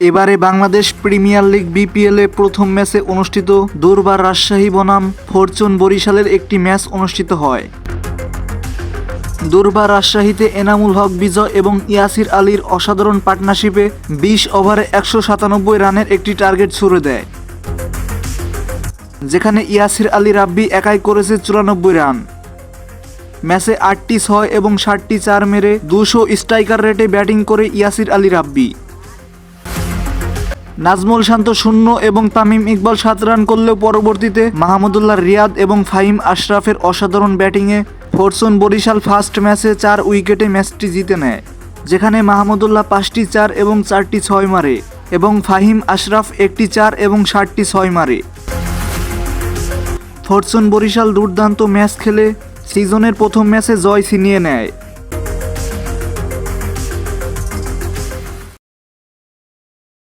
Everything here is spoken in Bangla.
এবারে বাংলাদেশ প্রিমিয়ার লিগ বিপিএলে প্রথম ম্যাচে অনুষ্ঠিত দুর্বার রাজশাহী বনাম ফরচুন বরিশালের একটি ম্যাচ অনুষ্ঠিত হয়। দুর্বার রাজশাহীতে এনামুল হক বিজয় এবং ইয়াসির আলীর অসাধারণ পার্টনারশিপে বিশ ওভারে একশো সাতানব্বই রানের একটি টার্গেট ছুড়ে দেয়। যেখানে ইয়াসির আলী রাব্বি একাই করেছে চুরানব্বই রান। ম্যাচে আটটি ছয় এবং ষাটটি চার মেরে দুশো স্ট্রাইকার রেটে ব্যাটিং করে ইয়াসির আলী রাব্বি। নাজমুল শান্ত শূন্য এবং তামিম ইকবাল সাত রান করলেও পরবর্তীতে মাহমুদুল্লাহ রিয়াদ এবং ফাহিম আশরাফের অসাধারণ ব্যাটিংয়ে ফরচুন বরিশাল ফার্স্ট ম্যাচে চার উইকেটে ম্যাচটি জিতে নেয়, যেখানে মাহমুদুল্লাহ পাঁচটি চার এবং চারটি ছয় মারে এবং ফাহিম আশরাফ একটি চার এবং ষাটটি ছয় মারে। ফরচুন বরিশাল দুর্দান্ত ম্যাচ খেলে সিজনের প্রথম ম্যাচে জয় ছিনিয়ে নেয়।